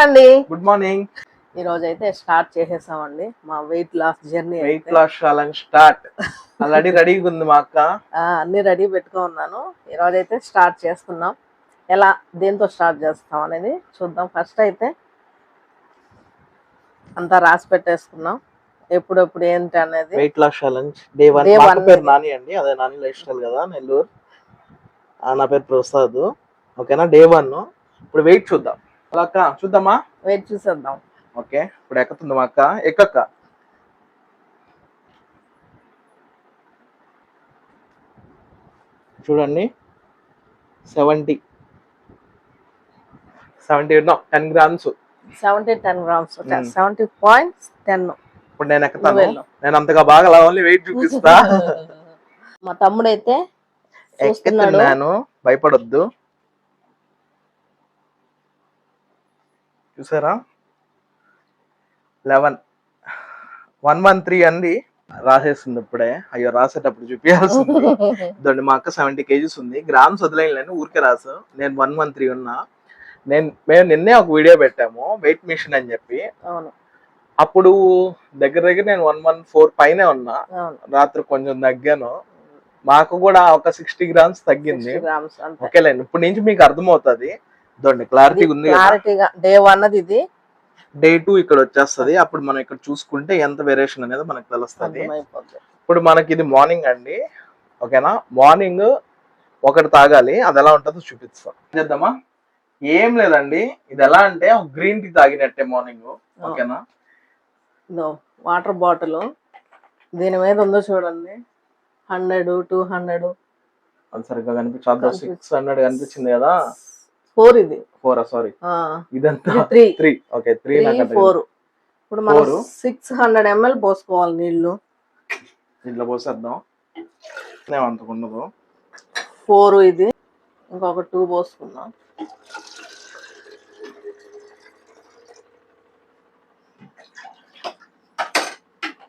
అండి. Good morning ఈ రోజు అయితే స్టార్ట్ చేసేసామండి. మా weight loss journey weight loss challenge start. Already రెడీగా ఉంది మా అక్క. అన్ని రెడీ పెట్టుకో ఉన్నాను ఈ రోజు అయితే స్టార్ట్ చేస్తున్నాం. ఎలా దేంతో స్టార్ట్ చేస్తాం అనేది చూద్దాం. ఫస్ట్ అయితే అంతా రాసి పెట్టేసుకున్నాం. ఎప్పుడెప్పుడు ఏంటి అనేది. Weight loss challenge day one పేరు. నాని అండి. అదే నాని లైఫ్ స్టైల్ కదా నెల్లూరు. నా పేరు ప్రసాద్. ఓకేనా? డే వన్ ఇప్పుడు వెయిట్ చూద్దాం. అలా అక్క చూద్దామా? వెయిట్ చూసేద్దాం. ఓకే ఇప్పుడు ఎక్కుతుంది మా అక్క? ఎక్కక్క? చూడండి. Seventy seventy ten grams seventy ten grams. Seventy points ten ఇప్పుడు నేను ఎక్కుతాను. నేను అంతగా బాగా ఓన్లీ వెయిట్ చూపిస్తా. మా తమ్ముడైతే ఎక్కుతున్నాను. భయపడొద్దు. చూసారా? లెవెన్. వన్ వన్ త్రీ అండి రాసేస్తుంది ఇప్పుడే. అయ్యో రాసేటప్పుడు చూపించాల్సింది ఇదండి మా అక్క సెవెంటీ కేజీస్ ఉంది. గ్రామ్స్ వదిలేను ఊరికే రాసు. నేను వన్ వన్ త్రీ ఉన్నా. నేను మేము నిన్నే ఒక వీడియో పెట్టాము వెయిట్ మిషన్ అని చెప్పి. అవును. అప్పుడు దగ్గర దగ్గర నేను వన్ వన్ ఫోర్ పైనే ఉన్నా. రాత్రి కొంచెం తగ్గాను. మాకు కూడా ఒక సిక్స్టీ గ్రామ్స్ తగ్గింది. ఓకేలేండి ఇప్పుడు నుంచి మీకు అర్థమవుతుంది. క్లారిటీ ఉంది క్లారిటీగా డే వన్ అది ఇది. డే టూ ఇక్కడ వచ్చేస్తది. అప్పుడు మనం ఇక్కడ చూసుకుంటే ఎంత వేరియేషన్ అనేది మనకు తెలుస్తుంది. ఇప్పుడు మనకి ఇది మార్నింగ్ అండి. ఓకేనా మార్నింగ్ ఒకటి తాగాలి. అది ఎలా ఉంటుందో చూపిస్తాం. చేద్దామా? ఏం లేదండి. ఇది ఎలా అంటే గ్రీన్ టీ తాగినట్టే మార్నింగ్ ఓకేనా వాటర్ బాటిల్ దీని మీద ఉందో చూడండి. హండ్రెడ్ టూ హండ్రెడ్ సరిగ్గా కనిపించదు సిక్స్ హండ్రెడ్ కనిపించింది కదా? ఫోర్ ఇది. Four sorry. ఇదంతా three three okay three four ఇప్పుడు మనం. సిక్స్ హండ్రెడ్ ఎంఎల్ పోసుకోవాలి నీళ్ళు దీంట్లో పోసేద్దాం. ఏం అంతకు ఉండదు. ఫోర్ ఇది. ఇంకొక టూ పోసుకుందాం.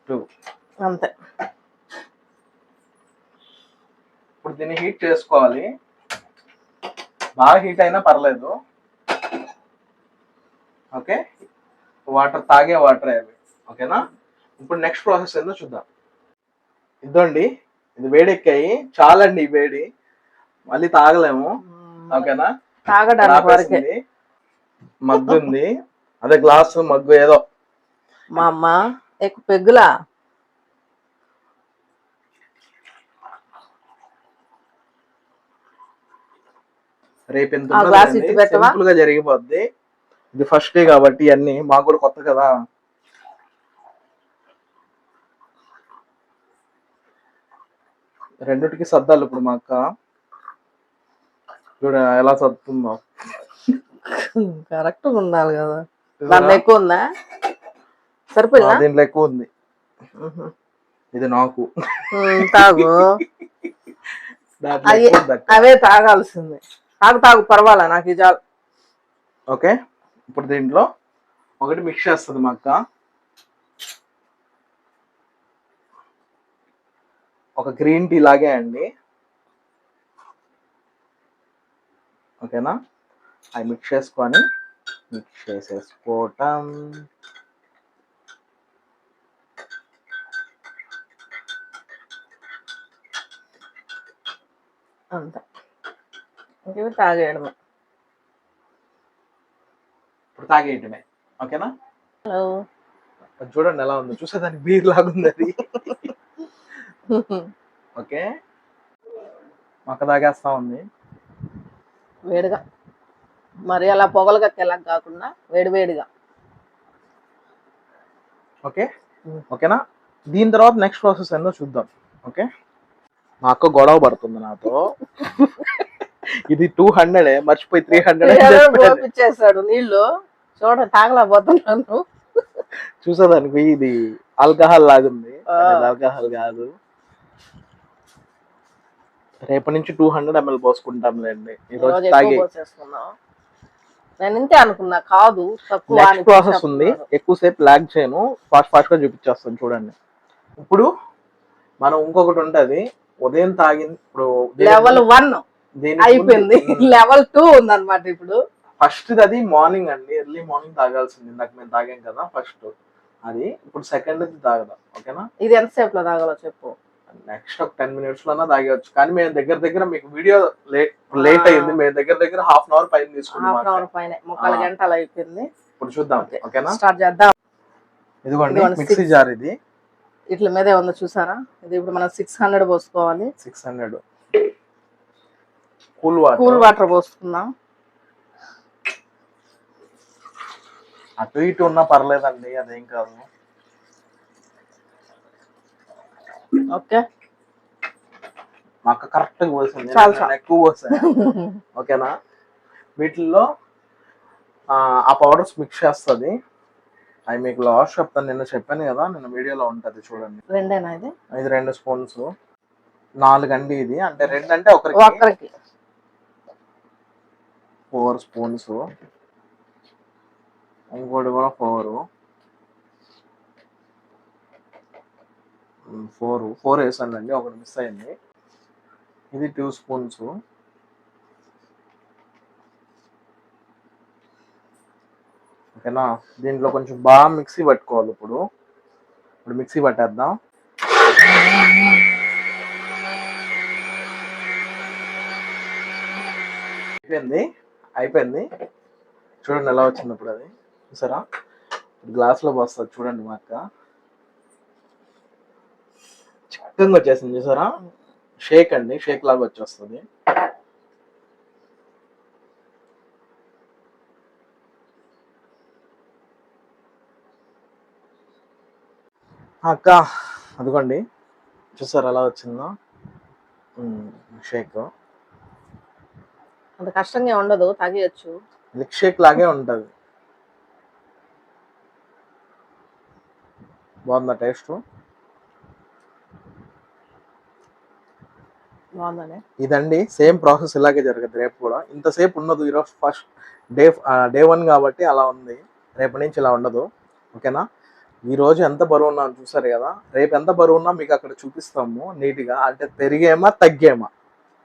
టూ అంతే. ఇప్పుడు దీన్ని హీట్ చేసుకోవాలి. బాగా హీట్ అయినా పర్లేదు. ఓకే? వాటర్ తాగే వాటర్ అవి. ఓకేనా? ఇప్పుడు నెక్స్ట్ ప్రాసెస్ ఏందో చూద్దాం. ఇదండి. ఇది వేడెక్కాయి. చాలండి ఈ వేడి. మళ్ళీ తాగలేము. ఓకేనా? తాగడానికి. మగ్గు ఉంది అదే గ్లాస్ మగ్గు ఏదో. మా అమ్మ ఎక్కువ పెగ్గులా? రేపు ఎంత? సింపుల్గా జరిగిపోద్ది. ఇది ఫస్ట్ డే కాబట్టి అన్ని మాకు కూడా కొత్త కదా. రెండిటికి సర్దాలు ఇప్పుడు మా అక్క. చూడ ఎలా సర్దుతుందో. కరెక్ట్ ఉండాలి కదా. దాంట్లో ఎక్కువ ఉందా? సరిపోయిందా? దీంట్లో ఎక్కువ ఉంది. ఇది నాకు. తాగు. అవే తాగాల్సింది. తాగు తాగు పర్వాలా? నాకు ఇది చాలు. ఓకే. ఇప్పుడు దీంట్లో ఒకటి మిక్స్ చేస్తుంది మా అక్క. ఒక గ్రీన్ టీ లాగే అండి. ఓకేనా? అవి మిక్స్ చేసుకొని మిక్స్ చేసేసుకోవటం. అంతే. ఇంకేమి తాగేయడమే ఇప్పుడు తాగేయటమే ఓకేనా హలో అది చూడండి ఎలా ఉందో చూసేదానికి బీర్ లాగా ఉంది అది ఓకే మక్క తాగేస్తా ఉంది వేడిగా మరి అలా పొగలుగా తెల్లగా కాకుండా వేడి వేడిగా ఓకే ఓకేనా దీని తర్వాత నెక్స్ట్ ప్రాసెస్ ఏందో చూద్దాం ఓకే మా అక్క గొడవ పడుతుంది నాతో ఇది టూ హండ్రెడ్ మర్చిపోయి త్రీ హండ్రెడ్ నీళ్ళు చూడ తాగలేకపోతున్నాను. చూసేదానికి ఇది ఆల్కహాల్ లాగుంది. ఆల్కహాల్ కాదు. రేపటి నుంచి టూ హండ్రెడ్ ఎంఎల్ పోసుకుంటాంలేండి. ఈ ఈ రోజు రోజు తాగి. నేను ఇంతే అనుకున్నా కాదు తక్కువ ప్రాసెస్ ఉంది. ఎక్కువసేపు లాగ్ చేయను. ఫాస్ట్ ఫాస్ట్గా చూపించేస్తాను చూడండి. ఇప్పుడు మనం ఇంకొకటి ఉంటది. ఉదయం తాగిన ఇప్పుడు లెవెల్ వన్ అయిపోయింది. లెవెల్ టూ ఉందన్నమాట ఇప్పుడు. ఫస్ట్ అది మార్నింగ్ అండి. ఎర్లీ మార్నింగ్ తాగాల్సింది. ఇందాక మేము తాగాం కదా ఫస్ట్. అది ఇప్పుడు సెకండ్ అది తాగదాం? ఓకేనా? ఇది ఎంతసేపు లో తాగాలో చెప్పు. నెక్స్ట్ ఒక టెన్ మినిట్స్లోనే తాగవచ్చు కానీ మేము దగ్గర దగ్గర మీకు వీడియో లేట్ లేట్ ఆ. అయ్యింది. మేము దగ్గర దగ్గర హాఫ్ అన్ అవర్ పైన హాఫ్ అన్ తీసుకున్నాం అవర్ పైన. ముక్కాలు. గంటలు అయిపోయింది. ఇప్పుడు చూద్దాం. ఓకే. ఓకేనా? స్టార్ట్ చేద్దాం. ఇదిగోండి మిక్సీ. జార్ ఇది. ఇట్ల మీదే ఉందో చూసారా? ఇది ఇప్పుడు మనం సిక్స్ హండ్రెడ్ పోసుకోవాలి. Six hundred cool water? Cool water పోసుకుందాం. అటు ఇటు ఉన్నా పర్లేదండి అదేం కాదు. ఓకే. మా అక్క కరెక్ట్గా పోసింది. ఎక్కువ పోసాను ఓకేనా? వీటిల్లో ఆ, పౌడర్స్ మిక్స్ చేస్తుంది. అవి మీకు లాస్ట్ చెప్తాను నిన్న చెప్పాను కదా నిన్న వీడియోలో ఉంటది చూడండి. రెండేనా ఇది? ఇది రెండు స్పూన్స్. నాలుగు అండి ఇది అంటే రెండు అంటే ఒకరికి. Four spoons. ఇంకోటి కూడా ఫోర్. ఫోర్. ఫోర్ వేసానండి ఒకటి మిస్ అయింది. ఇది టూ స్పూన్స్. ఓకేనా? దీంట్లో కొంచెం బాగా మిక్సీ పట్టుకోవాలి ఇప్పుడు. ఇప్పుడు మిక్సీ పట్టేద్దాం. అయిపోయింది. అయిపోయింది. చూడండి ఎలా వచ్చింది ఇప్పుడు అది. చూసారా? గ్లాస్లో పోస్తుంది చూడండి మా అక్క. చిక్కగా వచ్చేసింది చూసారా? షేక్ అండి షేక్ లాగా వచ్చేస్తుంది. అక్క అదిగోండి. చూసారా ఎలా వచ్చిందో? షేక్. అంత కష్టంగా ఉండదు తాగేయచ్చు. మిల్క్ షేక్ లాగే ఉంటది. బాగుందా టేస్ట్? బాగుందని. ఇదండి సేమ్ ప్రాసెస్ ఇలాగే జరుగుతుంది రేపు కూడా. ఇంతసేపు ఉండదు ఈరోజు ఫస్ట్ డే డే వన్ కాబట్టి అలా ఉంది. రేపటి నుంచి ఇలా ఉండదు. ఓకేనా? ఈ రోజు ఎంత బరువు ఉన్నాం చూసారు కదా? రేపు ఎంత బరువు ఉన్నా మీకు అక్కడ చూపిస్తాము నీట్గా. అంటే పెరిగేమా తగ్గేమా?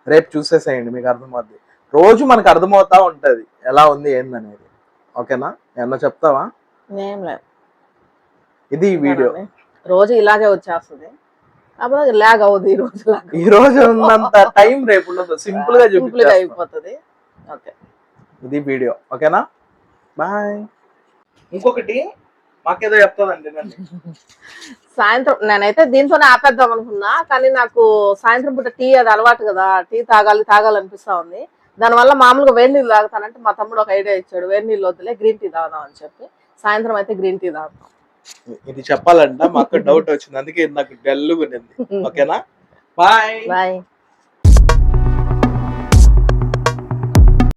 రేపు చూసేసేయండి మీకు అర్థమవుద్ది. రోజు మనకు అర్థమవుతా ఉంటది. ఎలా ఉంది ఏందనేది. ఓకేనా? ఏమన్నా చెప్తావా? ఏం లేదు. ఇది ఈ వీడియో. రోజు ఇలాగే వచ్చేస్తుంది. కాకపోతే లాగ్ అవ్వదు ఈ రోజు లాగా ఈ రోజు ఉన్నంత టైం రేపు ఉండదు. సింపుల్గా సింపుల్గా అయిపోతుంది. ఓకే. ఇది వీడియో. ఓకేనా? బాయ్. ఇంకొకటి మాకేదో చెప్తాదండి సాయంత్రం నేనైతే దీంతోనే ఆపేద్దాం అనుకున్నా కానీ నాకు సాయంత్రం పూట టీ అది అలవాటు కదా. టీ తాగాలి తాగాలనిపిస్తా ఉంది. దానివల్ల మామూలుగా వేడి నీళ్ళు తాగుతానంటే మా తమ్ముడు ఒక ఐడియా ఇచ్చాడు వేడి నీళ్ళు వద్దులే గ్రీన్ టీ తాగుదాం అని చెప్పి. సాయంత్రం అయితే గ్రీన్ టీ తాగుతాం. ఇది చెప్పాలంట మాకు డౌట్ వచ్చింది అందుకే నాకు డల్లుగా ఓకేనా? Bye bye